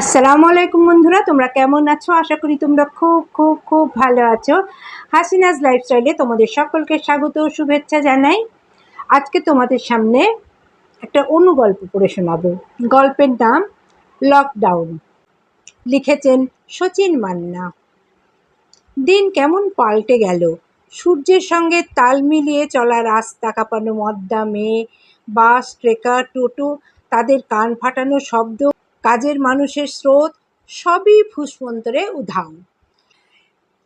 আসসালামু আলাইকুম বন্ধুরা, তোমরা কেমন আছো? আশা করি তোমরা খুব খুব খুব ভালো আছো। হাসিনাজ লাইফস্টাইলে তোমাদের সকলকে স্বাগত শুভেচ্ছা জানাই। আজকে তোমাদের সামনে একটা অনুগল্প পড়ে শোনাবো। গল্পের নাম লকডাউন লিখেছেন সচিন মান্না। দিন কেমন পাল্টে গেল। সূর্যের সঙ্গে তাল মিলিয়ে চলা রাস্তা, কাঁপানো মদ্দা মেয়ে বাস, ট্রেকার, টোটো, তাদের কান ফাটানো শব্দ কাজের মানুষের স্রোত, সবই ফুসমন্তরে উধাও।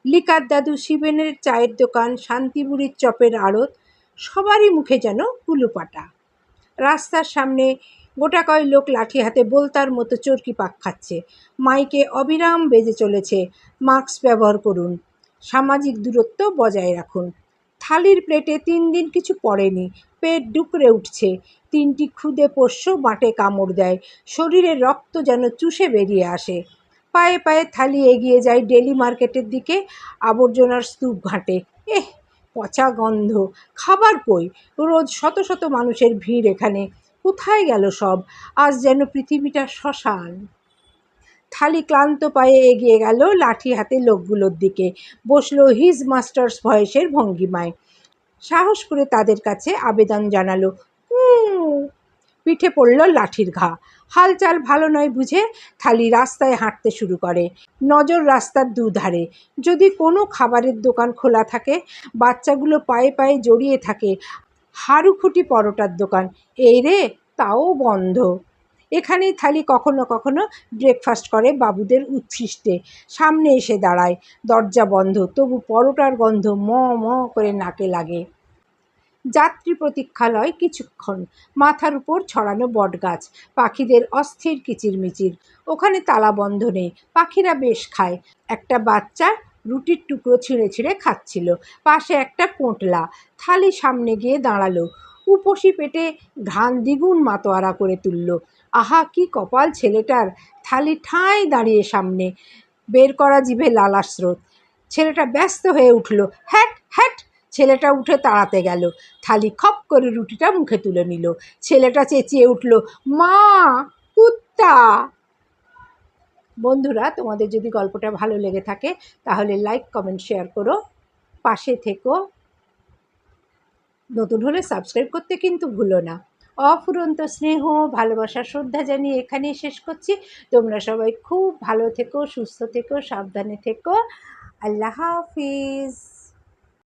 লিকার দাদু শিবেনের চায়ের দোকান, শান্তিপুরীর চপের আড়ত, সবারই মুখে যেন কুলুপাটা রাস্তার সামনে গোটা কয় লোক লাঠি হাতে বলতার মতো চরকি পাক খাচ্ছে। মাইকে অবিরাম বেজে চলেছে, মাস্ক ব্যবহার করুন, সামাজিক দূরত্ব বজায় রাখুন। থালির প্লেটে তিন দিন কিছু পড়েনি, পেট ডুকরে উঠছে তিনটি ক্ষুদে পোষ্য বাঁটে কামড় দেয়। শরীরের রক্ত যেন চুষে বেরিয়ে আসে। পায়ে পায়ে থালি এগিয়ে যায় ডেলি মার্কেটের দিকে। আবর্জনার স্তূপ ঘাটে। এহ, পচা গন্ধ। খাবার কই? রোজ শত শত মানুষের ভিড় এখানে। কোথায় গেল সব? আজ যেন পৃথিবীটা শ্মশান। থালি ক্লান্ত পায়ে এগিয়ে গেল লাঠি হাতে লোকগুলোর দিকে। বসল হিজ মাস্টার্স ভয়েসের ভঙ্গিমায়। সাহস করে তাদের কাছে আবেদন জানালো। পিঠে পড়ল লাঠির ঘা। হালচাল ভালো নয় বুঝে থালি রাস্তায় হাঁটতে শুরু করে। নজর রাস্তার দুধারে। যদি কোনো খাবারের দোকান খোলা থাকে, বাচ্চাগুলো পায়ে পায়ে জড়িয়ে থাকে। হাড়ুখুটি পরোটার দোকান। এই রে, তাও বন্ধ। এখানেই থালি কখনো কখনো ব্রেকফাস্ট করে বাবুদের উচ্ছিষ্টে। সামনে এসে দাঁড়ায়। দরজা বন্ধ, তবু পরোটার গন্ধ ম ম করে নাকে লাগে। যাত্রী প্রতীক্ষালয় কিছুক্ষণ। মাথার উপর ছড়ানো বটগাছ, পাখিদের অস্থির কিচিরমিচির। ওখানে তালা বন্ধ নেই, পাখিরা বেশ খায়। একটা বাচ্চা রুটির টুকরো ছিঁড়ে ছিঁড়ে খাচ্ছিল। পাশে একটা পোঁটলা থালি সামনে গিয়ে দাঁড়াল। উপসি পেটে ঘান দ্বিগুণ মাতোয়ারা করে তুলল। আহা, কি কপাল ছেলেটার! থালি ঠাঁই দাঁড়িয়ে সামনে। বের করা জিভে লালার স্রোত। ছেলেটা ব্যস্ত হয়ে উঠল, হ্যাট হ্যাট! ছেলেটা উঠে তাড়াতে গেল। থালি খপ করে রুটিটা মুখে তুলে নিল। ছেলেটা চেঁচিয়ে উঠল, মা, কুত্তা! বন্ধুরা, তোমাদের যদি গল্পটা ভালো লেগে থাকে, তাহলে লাইক কমেন্ট শেয়ার করো। পাশে থেকো। নতুন হলে সাবস্ক্রাইব করতে কিন্তু ভুলো না। অফুরন্ত স্নেহ, ভালোবাসা, শ্রদ্ধা জানিয়ে এখানেই শেষ করছি। তোমরা সবাই খুব ভালো থেকো, সুস্থ থেকো, সাবধানে থেকো। আল্লাহ হাফিজ।